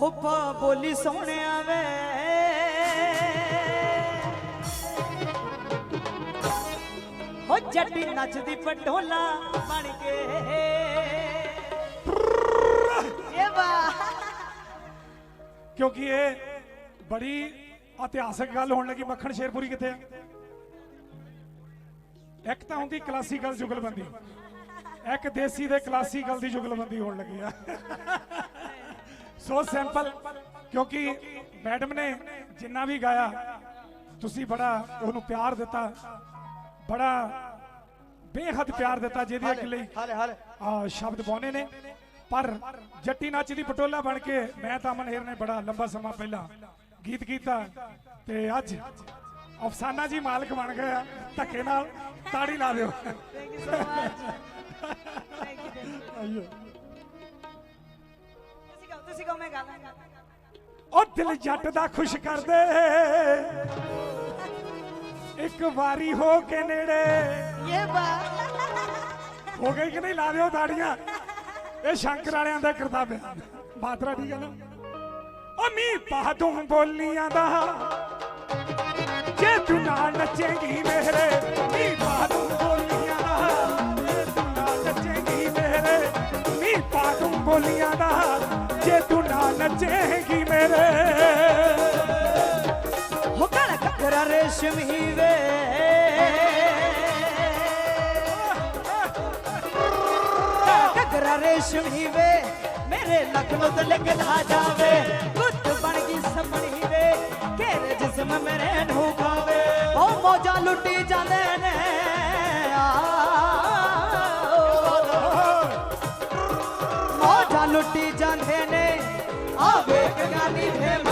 ਹੋਪਾ ਬੋਲੀ ਸੋਹਣਿਆ ਵੇ। ਹੋ ਜੱਟੀ ਨੱਚਦੀ ਪਟੋਲਾ ਬਣ ਕੇ। ਇਹ ਵਾਹ ਕਿਉਂਕਿ ਇਹ ਬੜੀ ਇਤਿਹਾਸਕ ਗੱਲ ਹੋਣ ਲੱਗੀ ਮੱਖਣ ਸ਼ੇਰਪੁਰੀ ਕਿੱਥੇ ਆ? ਇੱਕ ਤਾਂ ਹੁੰਦੀ ਕਲਾਸੀਕਲ ਜੁਗਲਬੰਦੀ ਇੱਕ ਦੇਸੀ ਦੇ ਕਲਾਸੀਕਲ ਦੀ ਜੁਗਲਬੰਦੀ ਹੋਣ ਲੱਗੀ ਆ। ਸੋ ਸਿੰਪਲ ਕਿਉਂਕਿ ਮੈਡਮ ਨੇ ਜਿੰਨਾ ਵੀ ਗਾਇਆ ਤੁਸੀਂ ਬੜਾ ਉਹਨੂੰ ਪਿਆਰ ਦਿੱਤਾ ਬੜਾ ਬੇਹੱਦ ਪਿਆਰ ਦਿੱਤਾ ਜਿਹਦੇ ਅੱਗੇ ਲਈ ਹਾਲੇ ਹਾਲੇ ਆ ਸ਼ਬਦ ਪਾਉਣੇ ਨੇ ਪਰ ਜੱਟੀ ਨੱਚ ਦੀ ਪਟੋਲਾ ਬਣ ਕੇ ਮੈਂ ਤਾਂ ਅਮਨ ਹੇਰ ਨੇ ਬੜਾ ਲੰਬਾ ਸਮਾਂ ਪਹਿਲਾਂ ਗੀਤ ਕੀਤਾ ਤੇ ਅੱਜ ਅਫਸਾਨਾ ਜੀ ਮਾਲਕ ਬਣ ਗਏ ਆ ਧੱਕੇ ਨਾਲ ਤਾੜੀ ਲਾ ਦਿਓ thank you so much thank you ਉਹ ਦਿਲ ਜੱਟ ਦਾ ਖੁਸ਼ ਕਰ ਦੇ ਇੱਕ ਵਾਰੀ ਹੋ ਕੇ ਨੇੜੇ। ਇਹ ਵਾਹ ਹੋ ਗਈ ਕਿ ਨਹੀਂ? ਲਾ ਦਿਓ ਤਾੜੀਆਂ ਇਹ ਸ਼ੰਕਰ ਵਾਲਿਆਂ ਦਾ ਕਰਦਾ ਪਿਆ ਬਾਤਰਾ ਠੀਕ ਹੈ ਨਾ ਓ ਮੀ ਪਾ ਤੂੰ ਬੋਲੀਆਂ ਦਾ। ਜੇ ਤੂੰ ਨਾ ਨੱਚੇਂਗੀ ਮੇਰੇ ਮੀ ਪਾ ਤੂੰ ਬੋਲੀਆਂ ਦਾ। ਜੇ ਤੂੰ ਨਾ ਨੱਚੇਂਗੀ ਮੇਰੇ ਮੀ ਪਾ ਤੂੰ ਬੋਲੀਆਂ ਦਾ। ਜੇ ਤੂੰ ਨੱਚੇਂਗੀ ਮੇਰੇ ਹੋ ਕਾਲਾ ਕੱਕਰਾ ਰੇਸ਼ਮੀ ਵੇ ਕਾਲਾ ਕੱਕਰਾ ਰੇਸ਼ਮੀ ਵੇ ਮੇਰੇ ਲਖਨਊ ਤੇ ਲਿਖਦਾ ਜਾਵੇ ਗੁੱਤ ਬਣ ਗਈ ਸਪਣੀ ਵੇ ਘੇਰੇ ਜਿਸਮ ਮੇਰੇ ਨੂੰ ਖਾਵੇ ਉਹ ਮੌਜਾਂ ਲੁੱਟੀ ਜਾਂਦੇ ਨੇ ਮੌਜਾਂ ਲੁੱਟੀ ਜਾਂਦੇ ਨੇ ਆ ਵੇਖ ਗਾਨੀ ਫੇ